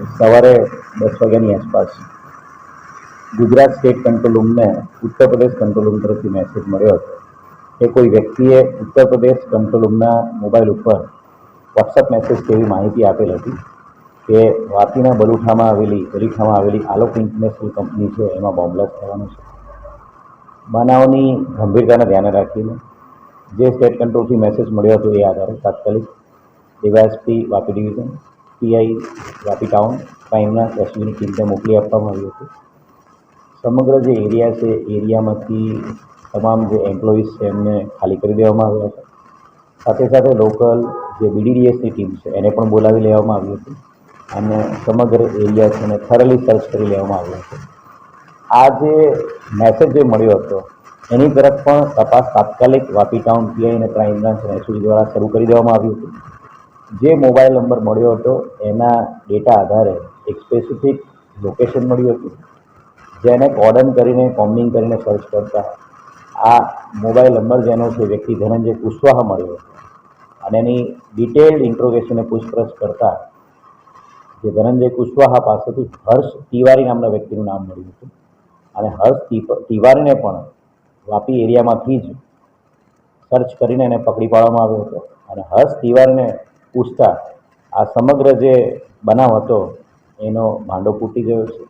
સવારે દસ વાગ્યાની આસપાસ ગુજરાત સ્ટેટ કંટ્રોલ રૂમને ઉત્તર પ્રદેશ કંટ્રોલ રૂમ તરફથી મેસેજ મળ્યો હતો કે કોઈ વ્યક્તિએ ઉત્તર પ્રદેશ કંટ્રોલ રૂમના મોબાઈલ ઉપર વોટ્સઅપ મેસેજ કેવી માહિતી આપેલ હતી કે વાપીના બલુઠામાં આવેલી બલીઠામાં આવેલી આલોક ઇન્ટરનેશનલ કંપની છે, એમાં બોમ્બલાસ્ટ થવાનો છે. બનાવની ગંભીરતાને ધ્યાને રાખીને જે સ્ટેટ કંટ્રોલથી મેસેજ મળ્યો હતો એ આધારે તાત્કાલિક DYSP Vapi division PI Vapi town ક્રાઇમના એસયુની ટીમને મોકલી આપવામાં આવ્યું હતું. સમગ્ર જે એરિયા છે એરિયામાંથી તમામ જે એમ્પ્લોઈઝ છે, એમને ખાલી કરી દેવામાં આવ્યા હતા. સાથે સાથે લોકલ જે બીડીડીએસની ટીમ છે, એને પણ બોલાવી લેવામાં આવી હતી અને સમગ્ર એરિયા છે એને થરલી સર્ચ કરી લેવામાં આવ્યો હતો આ જે મેસેજ જે મળ્યો હતો, એની તરફ પણ તપાસ તાત્કાલિક વાપી ટાઉન પીઆઈ અને ક્રાઇમ બ્રાન્ચ અને દ્વારા શરૂ કરી દેવામાં આવ્યું હતું. જે મોબાઈલ નંબર મળ્યો હતો, એના ડેટા આધારે એક સ્પેસિફિક લોકેશન મળ્યું હતું, જેને કોર્ડન કરીને કોમ્બિંગ કરીને સર્ચ કરતા આ મોબાઈલ નંબર જેનો છે, વ્યક્તિ ધનંજય કુશવાહા મળ્યો હતો. અને એની ડિટેલ્ડ ઇન્ટ્રોગેશને પૂછપરછ કરતા જે ધનંજય કુશવાહા પાસેથી હર્ષ તિવારી નામના વ્યક્તિનું નામ મળ્યું હતું. અને હર્ષ તિવારીને પણ વાપી એરિયામાંથી જ સર્ચ કરીને એને પકડી પાડવામાં આવ્યો હતો. અને હર્ષ તિવારીને પૂછતા આ સમગ્ર જે બનાવ હતો એનો ભાંડો ફૂટી ગયો છે?